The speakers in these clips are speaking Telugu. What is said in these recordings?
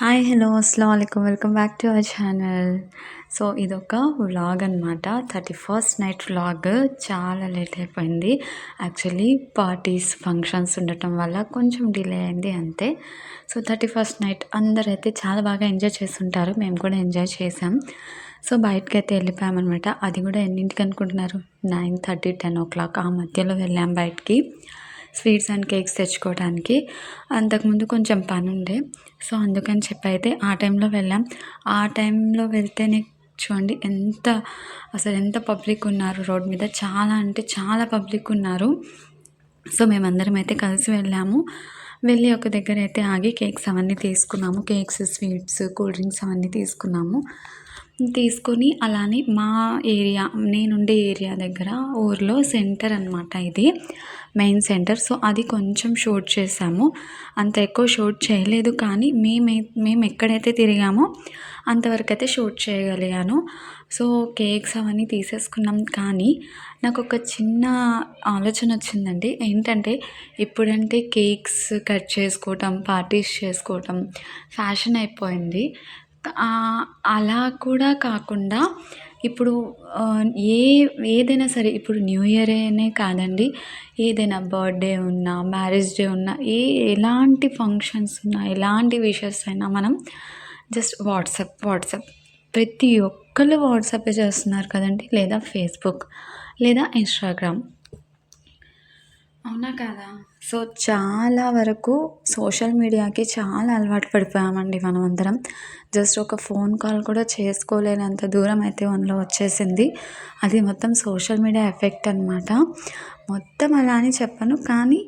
హాయ్ హలో అస్సలం welcome back to our channel. So ఇదొక వ్లాగ్ అనమాట థర్టీ ఫస్ట్ నైట్ వ్లాగ్. చాలా లేట్ అయిపోయింది. యాక్చువల్లీ పార్టీస్ ఫంక్షన్స్ ఉండటం వల్ల కొంచెం డిలే అయింది అంతే. సో థర్టీ ఫస్ట్ నైట్ అందరైతే చాలా బాగా ఎంజాయ్ చేస్తుంటారు. మేము కూడా ఎంజాయ్ చేసాం సో బయటకి అయితే వెళ్ళిపోయామన్నమాట. అది కూడా ఎన్నింటికి అనుకుంటున్నారు? Nine thirty ten o'clock ఆ మధ్యలో వెళ్ళాం బయటికి. స్వీట్స్ అండ్ కేక్స్ తెచ్చుకోవడానికి అంతకుముందు కొంచెం పని ఉండే సో అందుకని చెప్పి అయితే ఆ టైంలో వెళ్ళాం. ఆ టైంలో వెళ్తేనే చూడండి ఎంత అసలు ఎంత పబ్లిక్ ఉన్నారు రోడ్ మీద. చాలా అంటే చాలా పబ్లిక్ ఉన్నారు. సో మేమందరం అయితే కలిసి వెళ్ళాము. వెళ్ళి ఒక దగ్గర అయితే ఆగి కేక్స్ అవన్నీ తీసుకున్నాము. కేక్స్ స్వీట్స్ కూల్ డ్రింక్స్ అవన్నీ తీసుకున్నాము. తీసుకొని అలానే మా ఏరియా నేనుండే ఏరియా దగ్గర ఊర్లో సెంటర్ అనమాట ఇది మెయిన్ సెంటర్. సో అది కొంచెం షూట్ చేసాము. అంత ఎక్కువ షూట్ చేయలేదు కానీ మేమే మేము ఎక్కడైతే తిరిగామో అంతవరకు అయితే షూట్ చేయగలిగాను. సో కేక్స్ అవన్నీ తీసేసుకున్నాం. కానీ నాకు ఒక చిన్న ఆలోచన వచ్చిందండి. ఏంటంటే ఇప్పుడంటే కేక్స్ కట్ చేసుకోవటం పార్టీస్ చేసుకోవటం ఫ్యాషన్ అయిపోయింది. అలా కూడా కాకుండా ఇప్పుడు ఏ ఏదైనా సరే ఇప్పుడు న్యూ ఇయర్ అనే కాదండి ఏదైనా బర్త్డే ఉన్నా మ్యారేజ్ డే ఉన్నా ఏ ఎలాంటి ఫంక్షన్స్ ఉన్నా ఎలాంటి విషెస్ అయినా మనం జస్ట్ వాట్సాప్ వాట్సాప్. ప్రతి ఒక్కళ్ళు వాట్సాపే చేస్తున్నారు కదండి లేదా ఫేస్బుక్ లేదా ఇన్స్టాగ్రామ్. అవునా కాదా? సో చాలా వరకు సోషల్ మీడియాకి చాలా అలవాటు పడిపోయామండి మనం అందరం జస్ట్ ఒక ఫోన్ కాల్ కూడా చేసుకోలేనంత దూరం అయితే మనలో వచ్చేసింది. అది మొత్తం సోషల్ మీడియా ఎఫెక్ట్ అనమాట మొత్తం అలా అని చెప్పను కానీ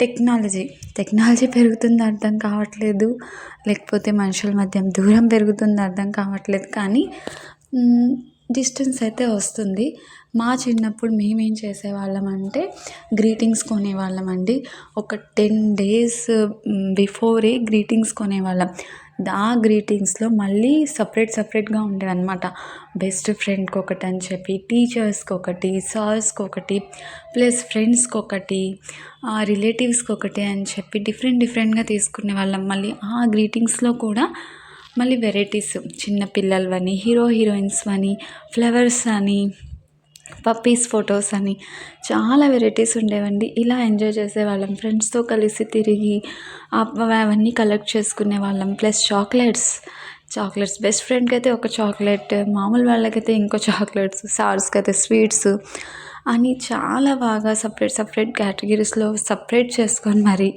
టెక్నాలజీ. టెక్నాలజీ పెరుగుతుంది అర్థం కావట్లేదు. లేకపోతే మనుషుల మధ్య దూరం పెరుగుతుంది అర్థం కావట్లేదు. కానీ డిస్టెన్స్ అయితే వస్తుంది. మా చిన్నప్పుడు మేమేం చేసేవాళ్ళం అంటే గ్రీటింగ్స్ కొనేవాళ్ళం అండి. ఒక టెన్ డేస్ బిఫోరే గ్రీటింగ్స్ కొనేవాళ్ళం. ఆ గ్రీటింగ్స్లో మళ్ళీ సపరేట్ సపరేట్గా ఉండేవన్నమాట బెస్ట్ ఫ్రెండ్కి ఒకటి అని చెప్పి టీచర్స్కి ఒకటి సార్స్కి ఒకటి ప్లస్ ఫ్రెండ్స్కి ఒకటి రిలేటివ్స్కి ఒకటి అని చెప్పి డిఫరెంట్ డిఫరెంట్గా తీసుకునే వాళ్ళం మళ్ళీ ఆ గ్రీటింగ్స్లో కూడా మళ్ళీ వెరైటీస్ చిన్న పిల్లలవని హీరో హీరోయిన్స్ అని ఫ్లవర్స్ అని పప్పీస్ ఫొటోస్ అని చాలా వెరైటీస్ ఉండేవండి. ఇలా ఎంజాయ్ చేసేవాళ్ళం. ఫ్రెండ్స్తో కలిసి తిరిగి అవన్నీ కలెక్ట్ చేసుకునే వాళ్ళం. ప్లస్ చాక్లెట్స్ చాక్లెట్స్ బెస్ట్ ఫ్రెండ్కి అయితే ఒక చాక్లెట్ మామూలు వాళ్ళకైతే ఇంకో చాక్లెట్స్ సార్స్కి అయితే స్వీట్స్ అని చాలా బాగా సపరేట్ సపరేట్ కేటగిరీస్లో సపరేట్ చేసుకొని మరి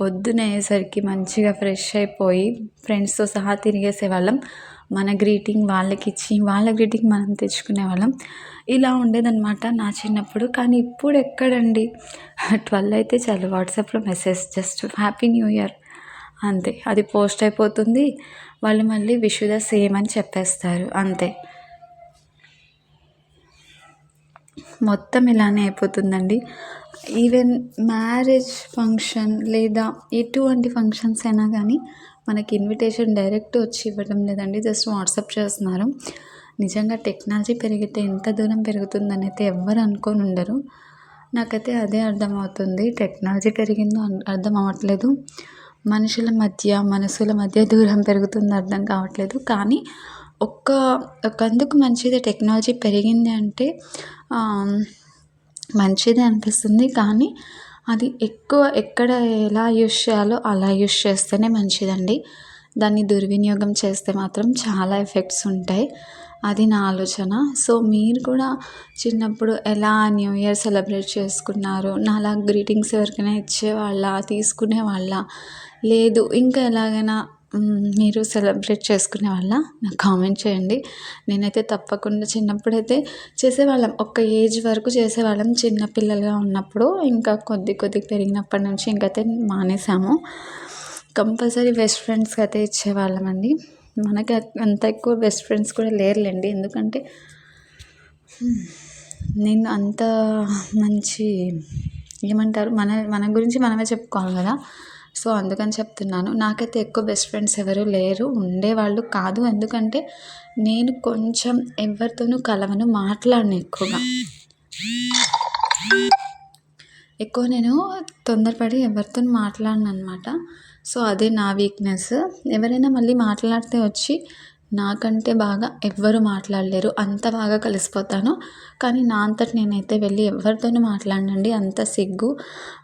పొద్దున అయ్యేసరికి మంచిగా ఫ్రెష్ అయిపోయి ఫ్రెండ్స్తో సహా తిరిగేసే వాళ్ళం మన గ్రీటింగ్ వాళ్ళకి ఇచ్చి వాళ్ళ గ్రీటింగ్ మనం తెచ్చుకునే వాళ్ళం ఇలా ఉండేదన్నమాట నా చిన్నప్పుడు. కానీ ఇప్పుడు ఎక్కడండి? ట్వెల్వ్ అయితే చాలు. వాట్సాప్లో message just happy new year. అంతే. అది పోస్ట్ అయిపోతుంది. వాళ్ళు మళ్ళీ విషుద సేమ్ అని చెప్పేస్తారు. అంతే. మొత్తం ఇలానే అయిపోతుందండి. ఈవెన్ మ్యారేజ్ ఫంక్షన్ లేదా ఎటువంటి ఫంక్షన్స్ అయినా కానీ మనకి ఇన్విటేషన్ డైరెక్ట్ వచ్చి ఇవ్వడం లేదండి. జస్ట్ వాట్సాప్ చేస్తున్నారు. నిజంగా టెక్నాలజీ పెరిగితే ఎంత దూరం పెరుగుతుందని అయితే ఎవ్వరు అనుకొని ఉండరు. నాకైతే అదే అర్థమవుతుంది. టెక్నాలజీ పెరిగిందో అర్థం అవ్వట్లేదు. మనుషుల మధ్య మనసుల మధ్య దూరం పెరుగుతుంది అర్థం కావట్లేదు. కానీ ఒక్క ఒకందుకు మంచిది టెక్నాలజీ పెరిగింది అంటే మంచిదే అనిపిస్తుంది కానీ అది ఎక్కువ ఎక్కడ ఎలా యూస్ చేయాలో అలా యూస్ చేస్తేనే మంచిదండి. దాన్ని దుర్వినియోగం చేస్తే మాత్రం చాలా ఎఫెక్ట్స్ ఉంటాయి. అది నా ఆలోచన. సో మీరు కూడా చిన్నప్పుడు ఎలా న్యూ ఇయర్ సెలబ్రేట్ చేసుకున్నారు నాలా గ్రీటింగ్స్ ఎవరికైనా ఇచ్చేవాళ్ళ తీసుకునేవాళ్ళ? లేదు ఇంకా ఎలాగైనా మీరు సెలబ్రేట్ చేసుకునే వాళ్ళ నాకు కామెంట్ చేయండి. నేనైతే తప్పకుండా చిన్నప్పుడైతే చేసేవాళ్ళం. ఒక ఏజ్ వరకు చేసేవాళ్ళం చిన్నపిల్లలుగా ఉన్నప్పుడు. ఇంకా కొద్ది కొద్ది పెరిగినప్పటి నుంచి ఇంకైతే మానేసాము. కంపల్సరీ బెస్ట్ ఫ్రెండ్స్కి అయితే ఇచ్చేవాళ్ళం అండి. మనకి అంత ఎక్కువ బెస్ట్ ఫ్రెండ్స్ కూడా లేరులేండి. ఎందుకంటే నేను అంత మంచి ఏమంటారు? మన మన గురించి మనమే చెప్పుకోవాలి కదా. సో అందుకని చెప్తున్నాను. నాకైతే ఎక్కువ బెస్ట్ ఫ్రెండ్స్ ఎవరు లేరు. ఉండేవాళ్ళు కాదు. ఎందుకంటే నేను కొంచెం ఎవరితోనూ కలవను మాట్లాడను ఎక్కువగా. ఎక్కువ నేను తొందరపడి ఎవరితో మాట్లాడను అనమాట సో అదే నా వీక్నెస్ ఎవరైనా మళ్ళీ మాట్లాడితే వచ్చి నాకంటే బాగా ఎవ్వరు మాట్లాడలేరు. అంత బాగా కలిసిపోతాను. కానీ నా అంతట నేనైతే వెళ్ళి ఎవరితోనూ మాట్లాడనండి. అంత సిగ్గు.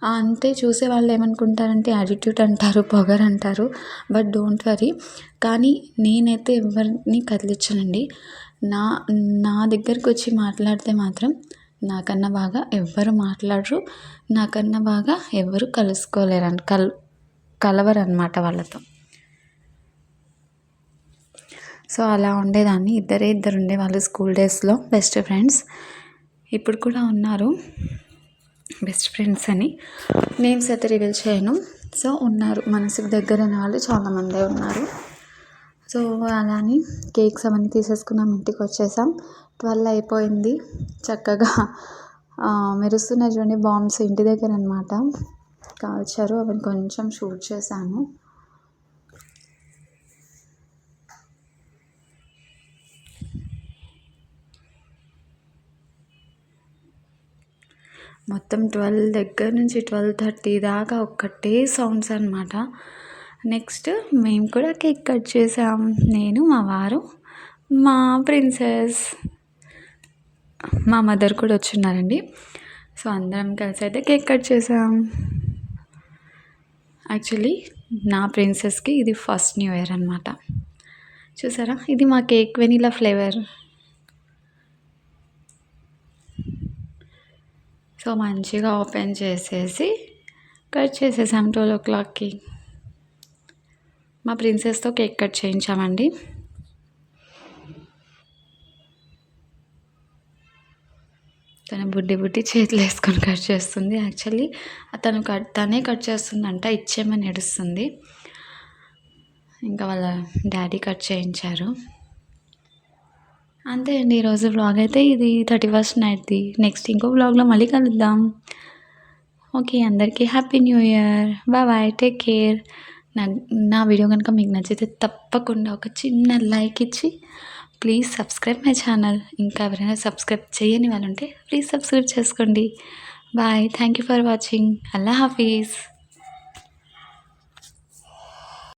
అంతే చూసే వాళ్ళు ఏమనుకుంటారంటే యాటిట్యూడ్ అంటారు పొగరు అంటారు. బట్ డోంట్ వరీ కానీ నేనైతే ఎవరిని కదిలించనండి. నా నా దగ్గరకు వచ్చి మాట్లాడితే మాత్రం నాకన్నా బాగా ఎవ్వరు మాట్లాడరు. నాకన్నా బాగా ఎవరు కలుసుకోలేరు కల్ కలవరు అనమాట వాళ్ళతో. సో అలా ఉండేదాన్ని. ఇద్దరే ఇద్దరు ఉండేవాళ్ళు స్కూల్ డేస్లో బెస్ట్ ఫ్రెండ్స్. ఇప్పుడు కూడా ఉన్నారు బెస్ట్ ఫ్రెండ్స్ అని. నేమ్స్ అయితే రివీల్ చేయను. సో ఉన్నారు మనసుకు దగ్గరైన వాళ్ళు చాలామందే ఉన్నారు. సో అలానే కేక్స్ అవన్నీ తీసేసుకున్నాం ఇంటికి వచ్చేసాం. ట్వెల్వ్ అయిపోయింది. చక్కగా మెరుస్తున్న చూడండి బాంబ్స్ ఇంటి దగ్గర అనమాట కాల్చారు అవన్నీ కొంచెం షూట్ చేశాను. మొత్తం ట్వెల్వ్ దగ్గర నుంచి ట్వెల్వ్ థర్టీ దాకా ఒక్కటే సౌండ్స్ అనమాట నెక్స్ట్ మేము కూడా కేక్ కట్ చేసాం. నేను మా వారు మా ప్రిన్సెస్ మా మదర్ కూడా వచ్చిన్నారండి. సో అందరం కలిసి అయితే కేక్ కట్ చేసాం. యాక్చువల్లీ నా ప్రిన్సెస్కి ఇది ఫస్ట్ న్యూ ఇయర్ అనమాట చూసారా? ఇది మా కేక్ వెనీలా ఫ్లేవర్. సో మంచిగా ఓపెన్ చేసేసి కట్ చేసేసాం ట్వెల్వ్ ఓ క్లాక్కి. మా ప్రిన్సెస్తో కేక్ కట్ చేయించామండి. తను బుడ్డి బుడ్డి చేతులు వేసుకొని కట్ చేస్తుంది. యాక్చువల్లీ తను కట్ తనే కట్ చేస్తుందంట ఇచ్చేమని ఏడుస్తుంది. ఇంకా వాళ్ళ డాడీ కట్ చేయించారు. అంతే అండి ఈరోజు వ్లాగ్ అయితే ఇది థర్టీ ఫస్ట్ నైట్ది నెక్స్ట్ ఇంకో వ్లాగ్లో మళ్ళీ కలుద్దాం. ఓకే అందరికీ happy new year bye bye take care నా నా వీడియో కనుక మీకు నచ్చితే తప్పకుండా ఒక చిన్న లైక్ ఇచ్చి ప్లీజ్ సబ్స్క్రైబ్ మై ఛానల్ ఇంకా ఎవరైనా సబ్స్క్రైబ్ చేయని వాళ్ళు ఉంటే ప్లీజ్ సబ్స్క్రైబ్ చేసుకోండి. Bye thank you for watching Allah Hafeez